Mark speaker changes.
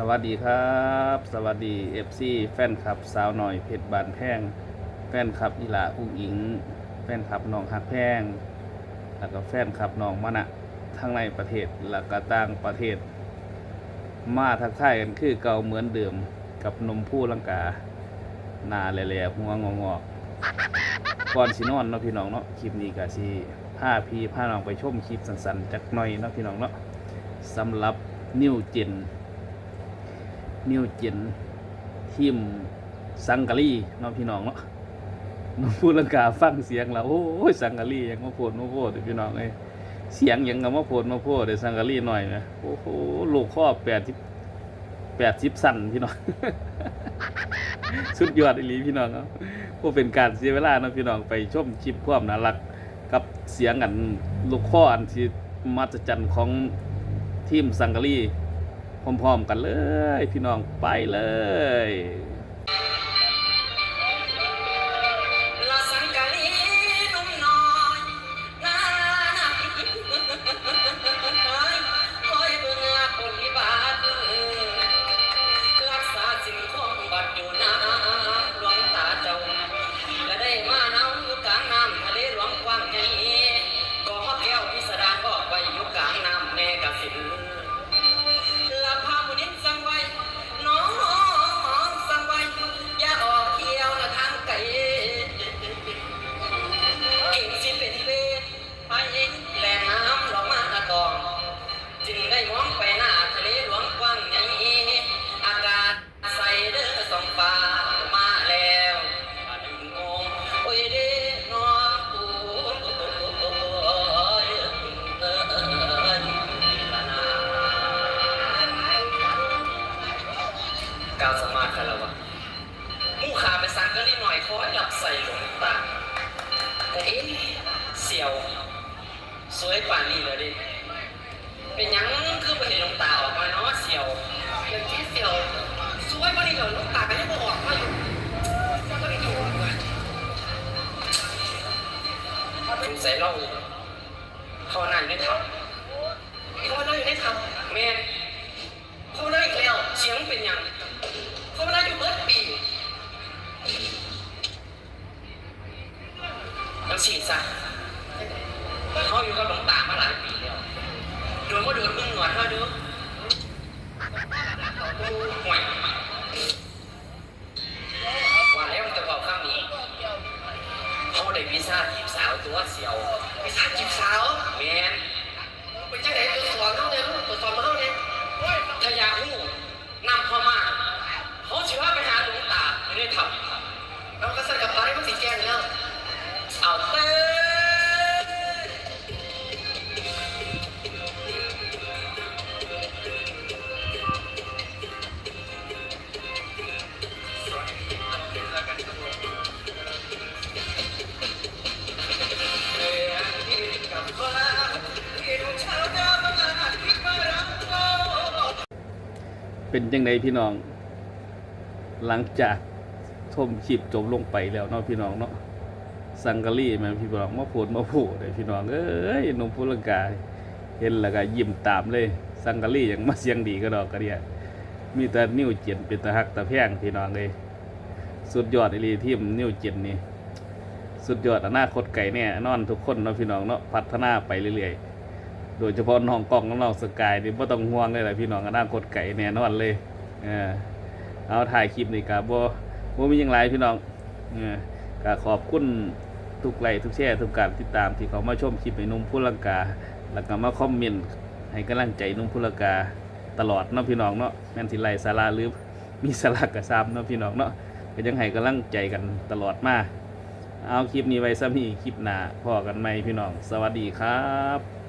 Speaker 1: สวัสดีครับ สวัสดี FC แฟนคลับสาวหน่อยเพชรบานแพงแฟนคลับอีหลาอุ้งอิง แฟนคลับน้องหักแพงแล้วก็แฟนคลับน้องมะนะทั้งในประเทศแล้วก็ต่างประเทศ มาทักทายกันคือเก่าเหมือนเดิมกับนมผู้ลังกาหนาแหล่ๆหัวงอกๆก่อนสินอนเนาะพี่น้องเนาะคลิปนี้ก็สิพาพี่พาน้องไปชมคลิปสั้นๆจักหน่อยเนาะพี่น้องเนาะสำหรับนิวเจน นิวเจนทีมสังกะรีน้องพี่น้องเนาะน้องพูดลังกาฟังเสียงแล้วโอ้ยสังกะรียังมาโพดมาโพดเด้อพี่น้องเอ้ยเสียงยังกับมาโพดมาโพดเด้อสังกะรีหน่อยนะโอ้โหลูกข้อแปดสิบแปดสิบสั่นพี่น้องสุดยอดอีหลีพี่น้องครับพวกเป็นการเสียเวลาเนาะพี่น้องไปชมคลิปความน่ารักกับเสียงอันลูกข้ออันที่มาจจันของทีมสังกะรี พร้อมๆกันเลย พี่น้องไปเลย
Speaker 2: องฟ้ามาแล้วดึงงงโอ้ยเด้นองโอ้ยเอ้ยละนาการสมาธิแล้ววะมู่ขาไปสั่งก็นิดหน่อยคอยหลับใส่หลวงตาแต่เอ๊ะเสียว สวยป่านนี้เลยดิเป็นยัง เรอหลงตาก็ยังบอกออกมาอยู่ก็ได้อยู่ว่ะถึงใส่เล่าเขานั่งอยู่ในถ้ำเขานั่งอยู่ในถ้ำแมนเขาได้อีกแล้วเสียงเป็นยังเขาได้อยู่เบิดปียังฉีดซะเขาอยู่กับหลวงตามาหลายปีแล้วโดนว่าโดนมึงหนวดเขาดูห่ว เป็นยัง
Speaker 1: ไงพี่น้อง หลังจากชมคลิปจบลงไปแล้วเนาะพี่น้องเนาะสังกะรีแมันพี่น้องมาพูดมาพูดเลยพี่น้องเอ้ยนุ่มพลังกายเห็นแล้วก็ยิ้มตามเลย สังกะรีอย่างมาเสียงดีก็ดอกกระเดียมีแต่นิ้วเจียนเป็นตะหักตะแพงพี่น้องเลยสุดยอดอีหลีทีมนิ้วเจียนนี่สุดยอดอนาคตไก่แน่นอนทุกคนเนาะพี่น้องเนาะพัฒนาไปเรื่อยๆ โดยเฉพาะน้องกล้องน้องน้องสกายนี่ไม่ต้องห่วงเลยแหละพี่น้องอนาคตไก่แน่นอนเลยเออเอาถ่ายคลิปนี่กับบ่บ่มีหยังไรพี่น้องเออก็ขอบคุณทุกไลค์ทุกแชร์ทุกการติดตามที่เขามาชมคลิปในนุ่มพุลังกา แล้วก็มาคอมเมนต์ให้กำลังใจนุ่มพุลังกาตลอดเนาะพี่น้องเนาะแม่นสิไลสาระหรือมีสาระกับซ้ำเนาะพี่น้องเนาะก็ยังให้กำลังใจกันตลอดมาเอาคลิปนี้ไว้ซ้ำนี่คลิปหน้าพอกันไหมพี่น้อง สวัสดีครับ